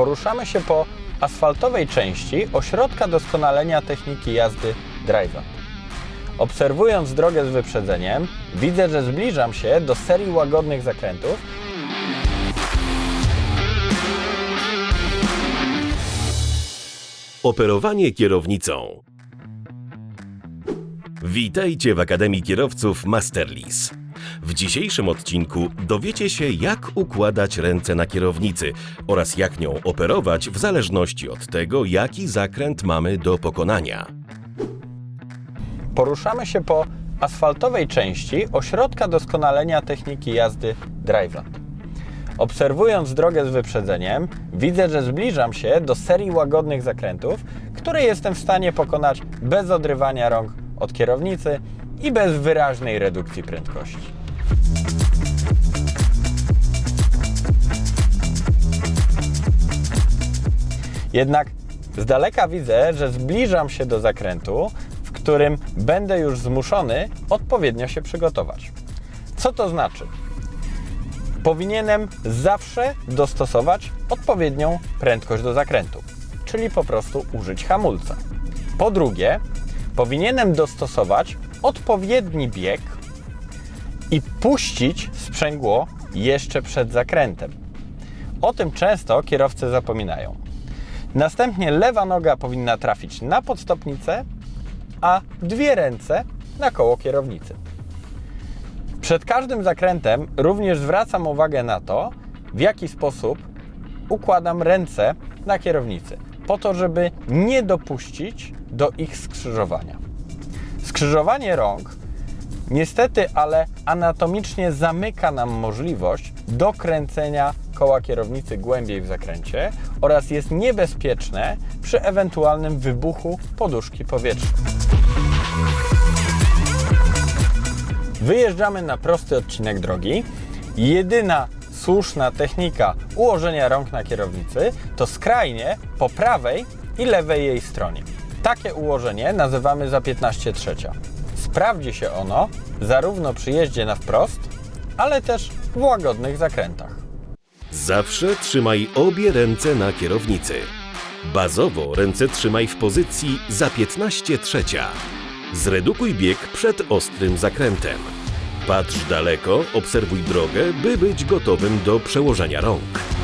Poruszamy się po asfaltowej części ośrodka doskonalenia techniki jazdy Driveland. Obserwując drogę z wyprzedzeniem, widzę, że zbliżam się do serii łagodnych zakrętów, Operowanie kierownicą. Witajcie w Akademii Kierowców Masterlis. W dzisiejszym odcinku dowiecie się, jak układać ręce na kierownicy oraz jak nią operować w zależności od tego, jaki zakręt mamy do pokonania. Poruszamy się po asfaltowej części ośrodka doskonalenia techniki jazdy Driveland. Obserwując drogę z wyprzedzeniem, widzę, że zbliżam się do serii łagodnych zakrętów, które jestem w stanie pokonać bez odrywania rąk od kierownicy i bez wyraźnej redukcji prędkości. Jednak z daleka widzę, że zbliżam się do zakrętu, w którym będę już zmuszony odpowiednio się przygotować. Co to znaczy? Powinienem zawsze dostosować odpowiednią prędkość do zakrętu, czyli po prostu użyć hamulca. Po drugie, powinienem dostosować odpowiedni bieg i puścić sprzęgło jeszcze przed zakrętem. O tym często kierowcy zapominają. Następnie lewa noga powinna trafić na podstopnicę, a dwie ręce na koło kierownicy. Przed każdym zakrętem również zwracam uwagę na to, w jaki sposób układam ręce na kierownicy, po to, żeby nie dopuścić do ich skrzyżowania. Skrzyżowanie rąk niestety, ale anatomicznie zamyka nam możliwość dokręcenia koła kierownicy głębiej w zakręcie oraz jest niebezpieczne przy ewentualnym wybuchu poduszki powietrznej. Wyjeżdżamy na prosty odcinek drogi. Jedyna słuszna technika ułożenia rąk na kierownicy to skrajnie po prawej i lewej jej stronie. Takie ułożenie nazywamy za 15 trzecia. Sprawdzi się ono zarówno przy jeździe na wprost, ale też w łagodnych zakrętach. Zawsze trzymaj obie ręce na kierownicy. Bazowo ręce trzymaj w pozycji za 15 trzecia. Zredukuj bieg przed ostrym zakrętem. Patrz daleko, obserwuj drogę, by być gotowym do przełożenia rąk.